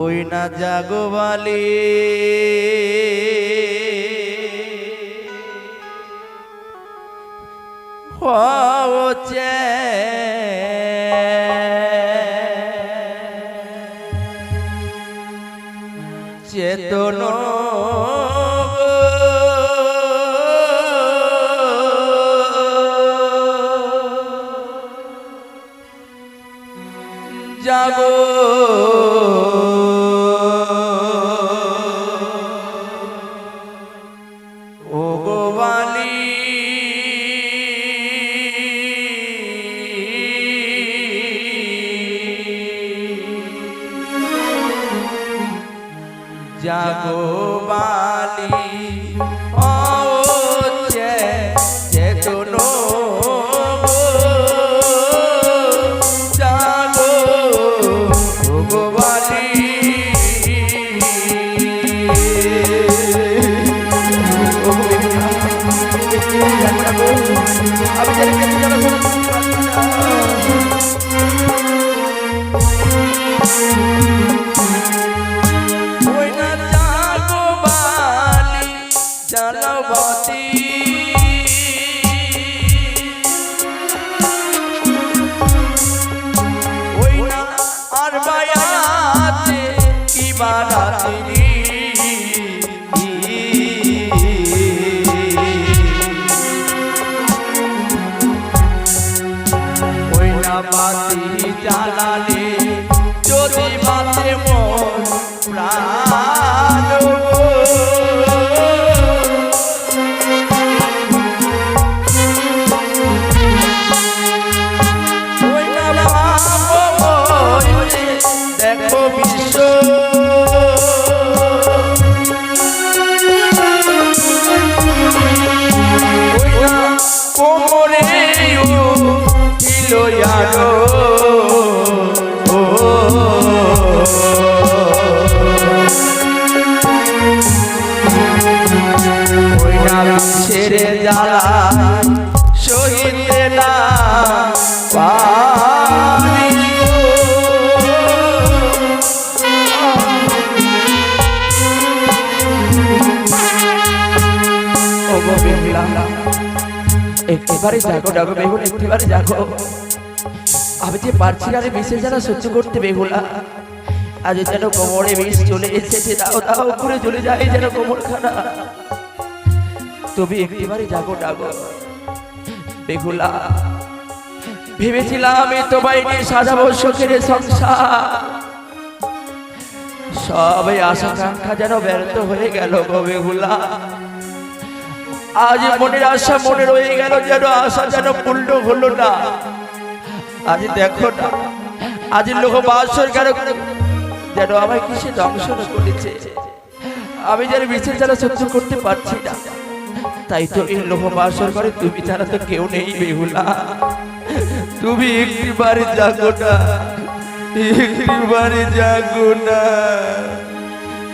ওই না জাগো বালি? হচ্ছে চেতন জাগো ডাগো জাগো আমি যে পারছি না সহ্য করতে আজ যেন কোমরে বিষ চলে দাও দাও করে চলে যায় যেন তুমি জাগো ডাগো। ভেবেছিলাম আমি তোমায় নিয়ে সাজাবো সুখের সংসার। সবাই আশা আকাঙ্ক্ষা যেন ব্যর্থ হয়ে গেল গো বেহুলা। আজ মনের আশা মনে রয়ে গেল যেন আশা যেন পূর্ণ হলো না। আজ দেখো না, আজ লোক বাসর গেল যেন আমায় কিসে দংশন করেছে? আমি যেন বিশেষ যেন সহ্য করতে পারছি না। তাই তো এই লোক বাসর করে তুমি ছাড়া তো কেউ নেই বেহুলা। তুমি একটিবারে জাগো না, একটিবারে জাগো না।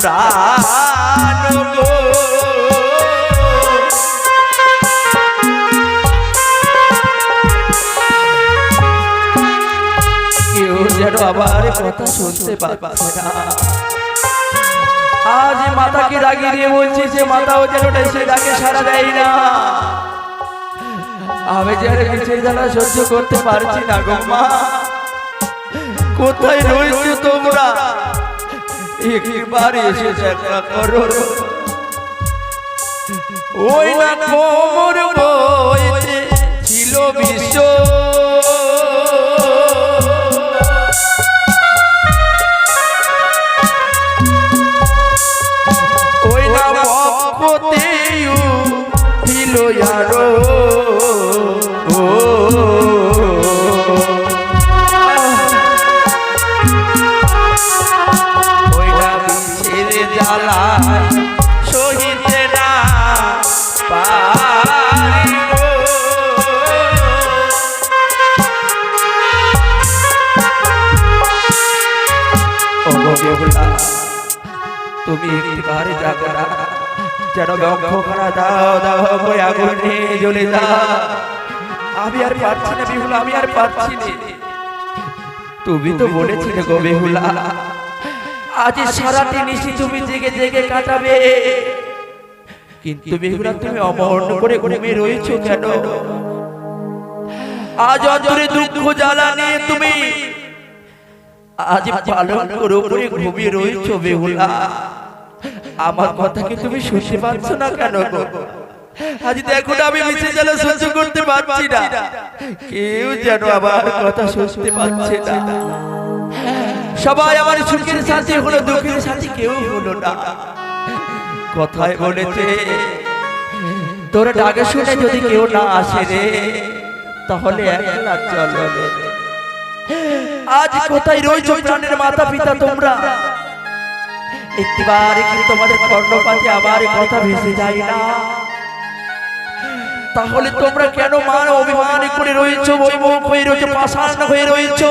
প্রাণ। কেউ যেন আবার আজ মাতাকে রাগিয়ে দিয়ে বলছি যে, মাতাও যেন সে ডাকে সারা দেয় না। আমি যেন কিসের জ্বালা সহ্য করতে পারছি না গো মা। কোথায় রয়েছে তোমরা? একবার এসে দেখা করো। ওই না কোমর বইতে ছিল বিশ্ব ও তুমি একটিবারে না যেন বক্ষখানা দাও দাও করে আগুন নিয়ে জ্বলে যা। আমি আর পারছি না বেহুলা, আমি আর পারছি না। তুমি তো বলেছিলে গো বেহুলা, আজ সারাটি নিশি তুমি জেগে জেগে কাটাবে। কিন্তু বেহুলা, তুমি অমরণ করে ঘুমিয়ে রয়েছো কেন? আজ অন্তরে দুঃখ জ্বালা নিয়ে তুমি আজ করে করে ঘুমিয়ে রয়েছো বেহুলা আমার কথা কি তুমি শুনতে পাচ্ছ না কেন? আজ দেখো না আমি মিছে জ্বালা সহ্য করতে পারছি না কেউ যেন আমার কথা শুনতে পাচ্ছে না সবাই আমার সুখের সাথে হলো, দুঃখের সাথে কেউ হলো না কথায় বলেছে, তোর ডাকে শুনে যদি কেউ না আসে রে, তাহলে একলা চলো রে। আজ কোথায় রয়েছো প্রাণের মাতা পিতা তোমরা একটিবার কি তোমাদের কর্ণপাতে আমার কথা ভেসে যায় না। তাহলে তোমরা কেন মান অভিমান করে রয়েছো, বৈমুখ হয়ে রয়েছো, পাষাণ হয়ে রয়েছো?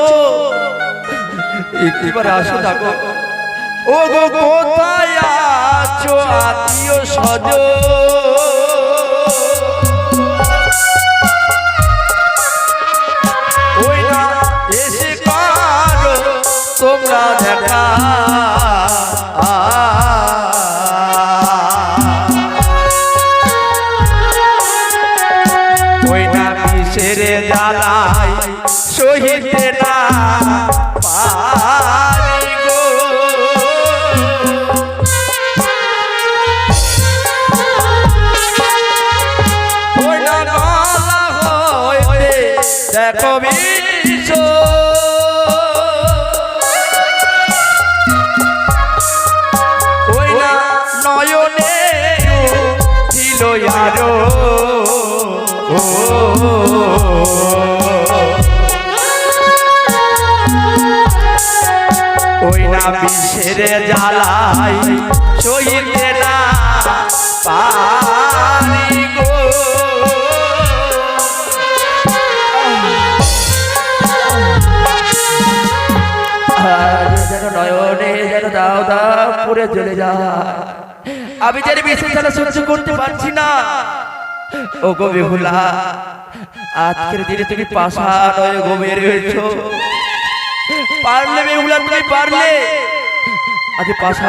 একটিবার আসো দেখো। ও গো কোথায় আছো আত্মীয় সজ দেখা ওই না বিষের জ্বালায় সহিতে না জ্বালাই সইতে না পারি গো। দাও দাও করে চলে যায়। আমি যেন বেশি যেন সহ্য করতে পারছি না। ও গো বেহুলা, আজকের দিনে তুমি পাশা পারলে বেহুলা, তুমি পারলে। আজ পাশা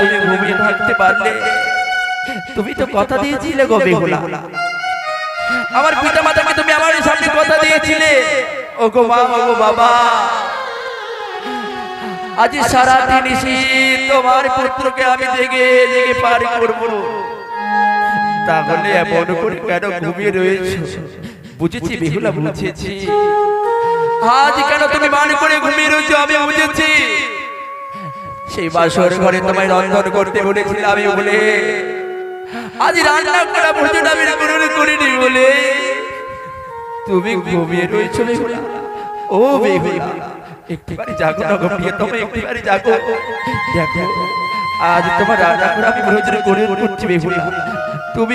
তুমি ঘুমিয়ে থাকতে পারলে। তুমি তো কথা দিয়েছিলে গো বেহুলা। আমার পিতা মাতাকে তুমি আমার সামনে কথা দিয়েছিলে। ও গো মা গো বাবা। আজ সারা দিন তোমার পুত্রকে আমি জেগে জেগে পার করব। তাহলে এমন করে কেন ঘুমিয়ে রয়েছে? বুঝেছি বেহুলা, বুঝেছি। আজ কেন তুমি মান করে ঘুমিয়ে রয়েছো আমি বুঝেছি। সেই বাসর ঘরে তোমায় রন্ধন করতে বলেছিলাম বলে, আজ রান্না করা ভোজন আমি কোনোদিন করিনি বলে। তুমি ঘুমিয়ে রয়েছো ও বেহুলা, একটিবারই জাগো দেখো, আজ তোমার আমি করে বেহুলা। তুমি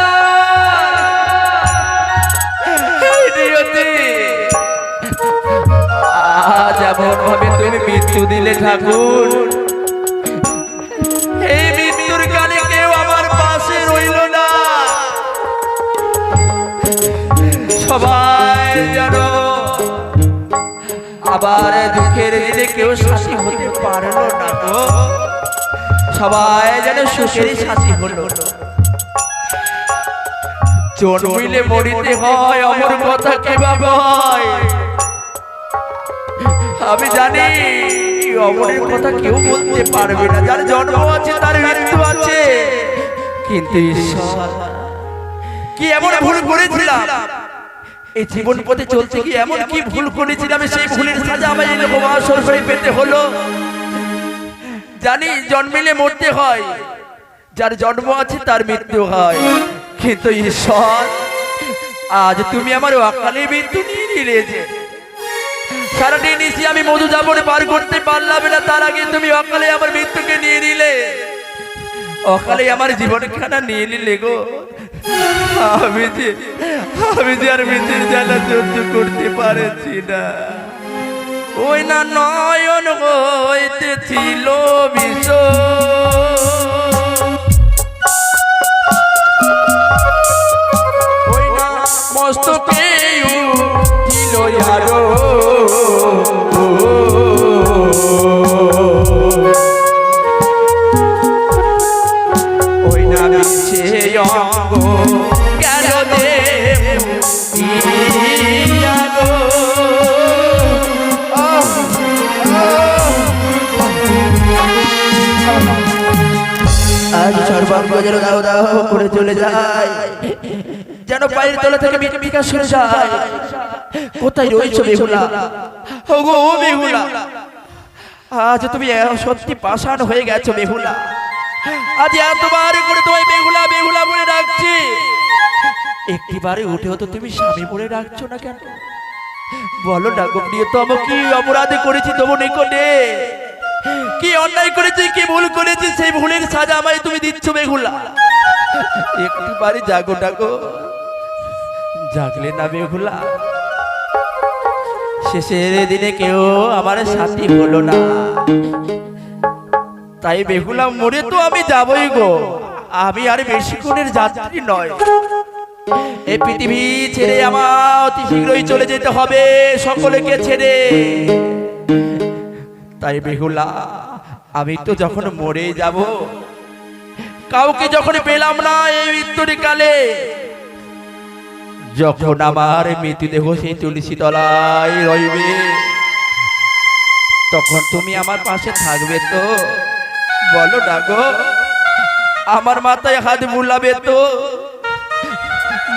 এমন ভাবে তুমি মৃত্যু দিলে ঠাকুর। এই মৃত্যুর কালে কেউ আমার পাশে রইল না। সবাই যেন আবার দুঃখের দিনে কেউ সাথী হতে পারল না গো। সবাই যেন সুখেরই সাথী হলো। জন্মিলে মরিতে হয়, অমর কথা কীভাবে হয় আমি জানি অমরের কথা কেউ বলতে পারবে না। যার জন্ম আছে, তার মৃত্যু আছে। কিন্তু কি এমন ভুল করেছিলাম? এই জীবন পথে চলছে কি এমন কি ভুল করেছিলাম? সেই ভুলের সাজা আমার এই রকম আসর পেতে হলো। জানি জন্মিলে মরতে হয়। যার জন্ম আছে, তার মৃত্যু হয়। কিন্তু ঈশ্বর, আজ তুমি আমার অকালে মৃত্যু নিয়ে নিলে যে সারাদিন নিশি আমি মধু যাবনে পার করতে পারলাম না, তার আগে তুমি অকালে আমার মৃত্যুকে নিয়ে নিলে। অকালে আমার জীবন খানা নিয়ে নিলে গো। আমি যে আমি যে আর মৃত্যুর জ্বালা সহ্য করতে পারছি না। ওই না নয়ন হইতে ছিল বিষ আজ যেন দাও দাও করে চলে যায়। যেন পায়ের তলা থেকে বিকাশ সরে যায়। কোথায় রয়েছো বেহুলা? ও ও বেহুলা। আজ তুমি সত্যি পাষাণ হয়ে গেছো বেহুলা। আজ এতবার করে তোমায় বেহুলা বেহুলা বলে ডাকছি। একটিবারে উঠেও তো তুমি স্বামী বলে ডাকছো না কেন? বলো না গো প্রিয় তম কি অপরাধে করেছি তবু নিকটে। কি অন্যায় করেছি কি ভুল করেছি সেই ভুলের সাজা আমায় তুমি দিচ্ছ বেগুলা একটিবারে জাগো ডাগো জাগলে না বেগুলা শেষের দিনে কেউ আমার সাথী হলো না। তাই বেগুলা মরে তো আমি যাবই গো। আমি আর বেশি বেশিক্ষণের যাত্রী নয়। এই পৃথিবী ছেড়ে আমার অতি শীঘ্রই চলে যেতে হবে সকলকে ছেড়ে। তাই বেহুলা আমি তো যখন মরে যাব কাউকে যখন পেলাম না এই মৃত্যুর কালে যখন আমার মৃত্যুদেহ সেই তুলসী তলায় রইবে তখন তুমি আমার পাশে থাকবে তো। বলো গো আমার মাথায় হাত বুলাবে তো।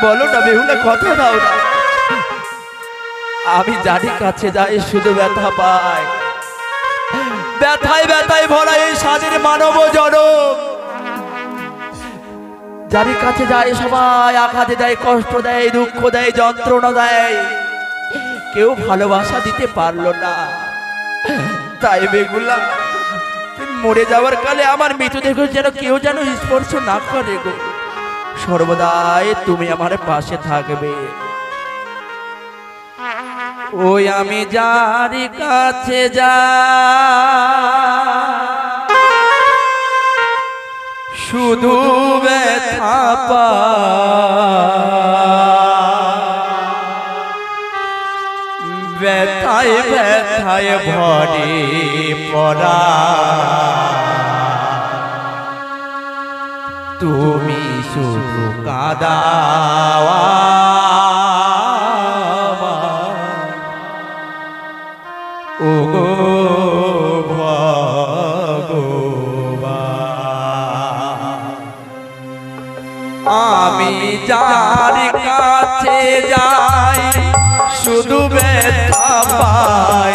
বলো না বেহুলা কথা দাও না। আমি জানি কাছে যাই শুধু ব্যথা পাই ব্যথায় ব্যথায় ভরা এই স্বাধীন মানব জনম। যার কাছে যায় সবাই আঘাতে দেয়, কষ্ট দেয়, দুঃখ দেয়, যন্ত্রণা দেয়, কেউ ভালোবাসা দিতে পারল না। তাই বেগুলা, মরে যাওয়ার কালে আমার মৃতদেহ যেন কেউ যেন স্পর্শ না করে গো। সর্বদাই তুমি আমার পাশে থাকবে। ওই আমি যার কাছে যা। শুধু ব্যথা ব্যথায় ব্যথায় ভরে পড়া। তুমি শুধু কাদাওয়া। ও আমি যার কাছে যাই শুধু ব্যথা পাই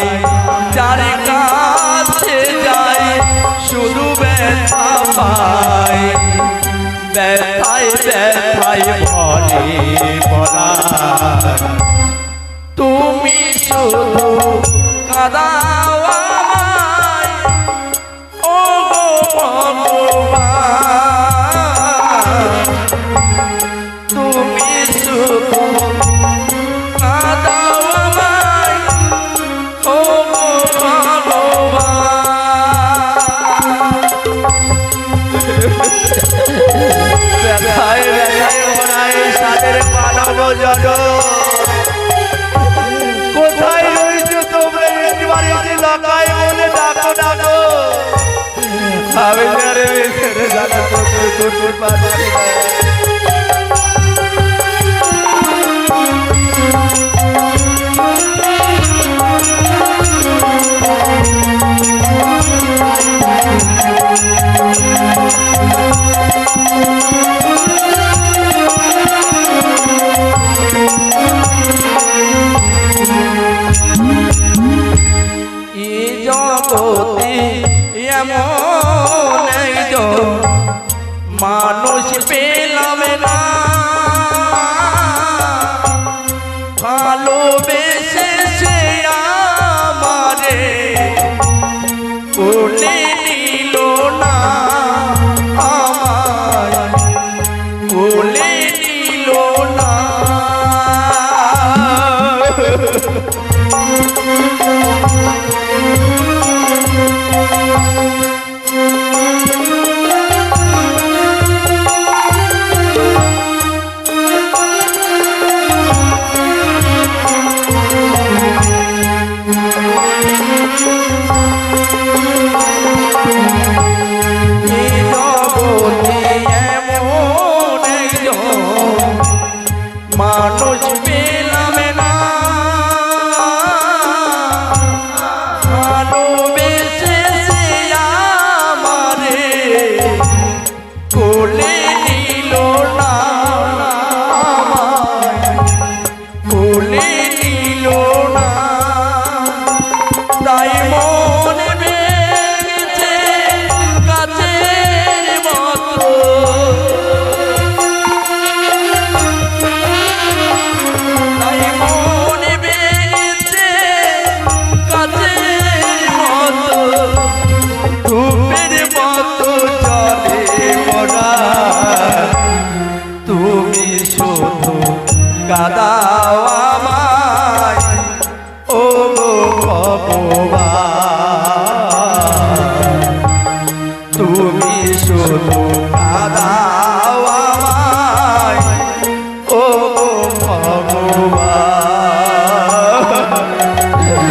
তোকে করতে পারছি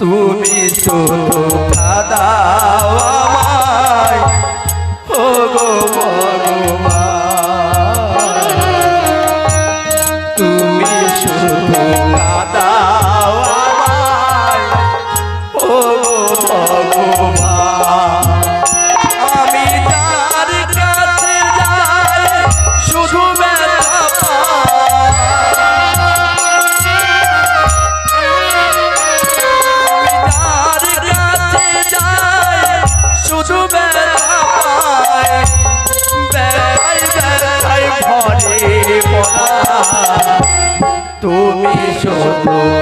তুমি তো দাদা Lord.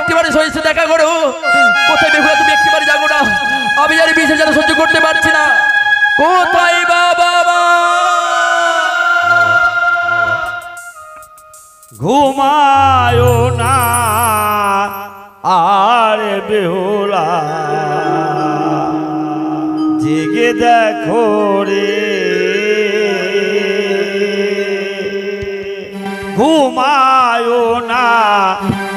একটিবারে সহিষ্ঠ দেখা করো। কোথায় বেহুলা তুমি একটিবারে যাব না। আমি আর বিষে যেন সহ্য করতে পারছি না। কোথায় বাবা? ঘুমায় না, আর বেহুলা। জেগে দেখো রে। ঘুমায় না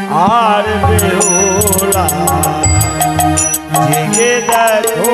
আর বেহুলা জেগে দেখো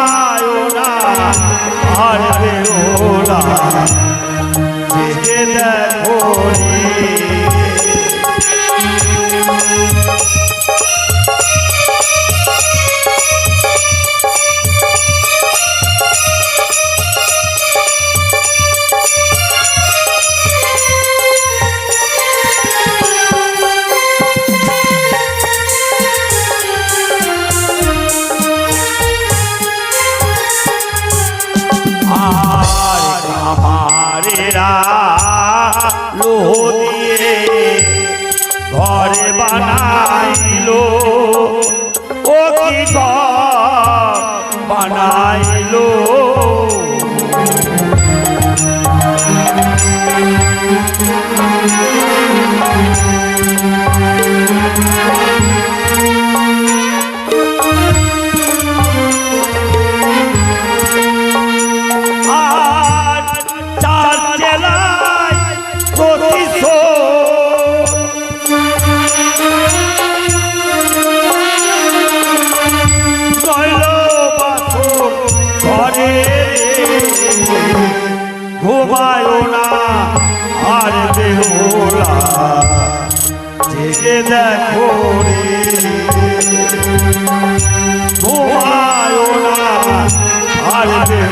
ঘরে বানাইলো।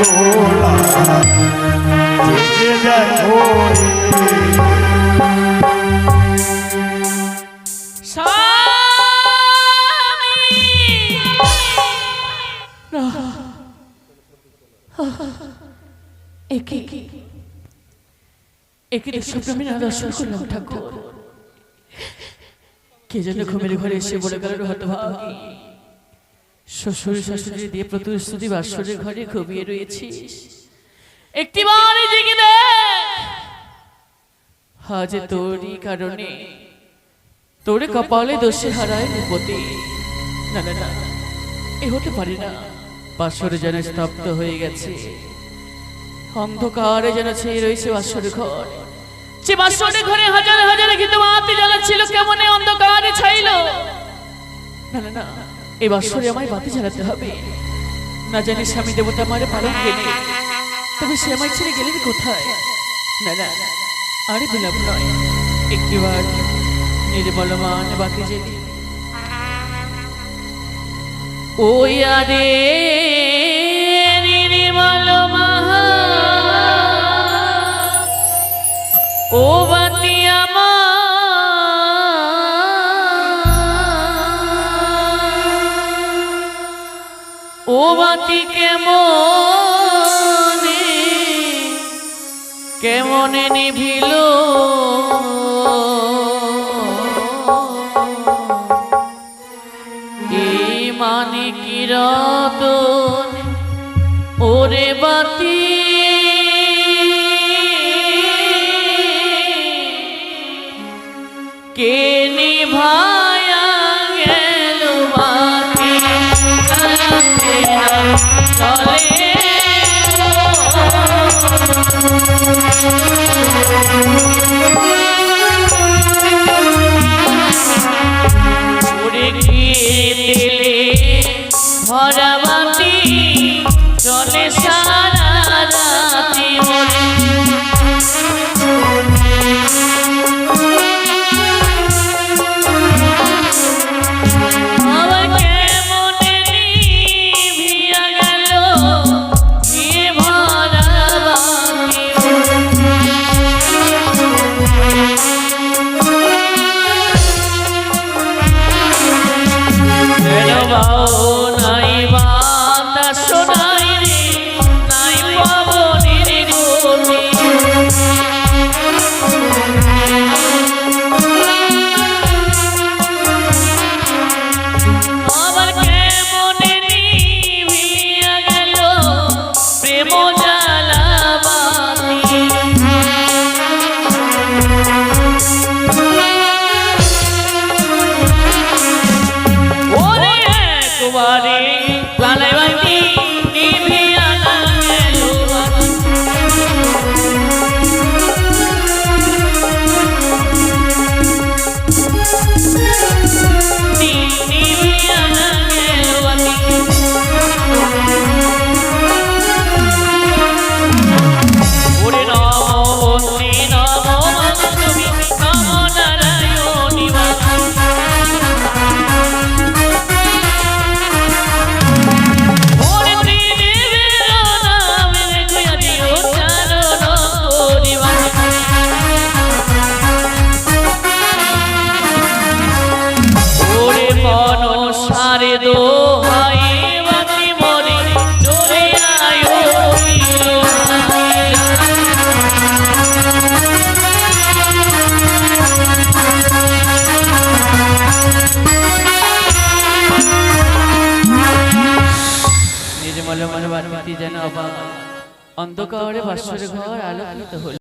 দেখো একে একে স্বপ্ন আমি না দর্শন করলাম, ঠাকুর। কে যেন ঘুমের ঘরে এসে বলে গেল, হতভাগী। শ্বশুর শাশুড়ি দিয়ে প্রতিশ্রুতি বাসরের ঘরে ঘুমিয়ে রয়েছিস একটি বারে জেগে আজ তোরই কারণে। তোরে কপালে দোষে হারায় বিপদে না না না এ হতে পারে না। বাসরে যেন স্তব্ধ হয়ে গেছে। অন্ধকারে যেন ছেয়ে রয়েছে বাসর ঘর। যে বাসরের ঘরে হাজার হাজার কিন্তু মাতি জ্বালাচ্ছিল কেমন অন্ধকারে ছাইল? না না না। এই বাসরে আমায় বাতি জ্বালাতে হবে। না জানি স্বামী দেবতা আমারে পালন গেলে তবে সে আমায় ছেড়ে গেলেন কোথায়? না না, আরে বিলাপ নয়। একটিবার নির্মলমান বাকি যেদি ওই আরে নির্মলমান ও বাতি বাতি কেমন? কেমনে নিভিল? এই অন্ধকারে বাসর ঘর আলোকিত হল।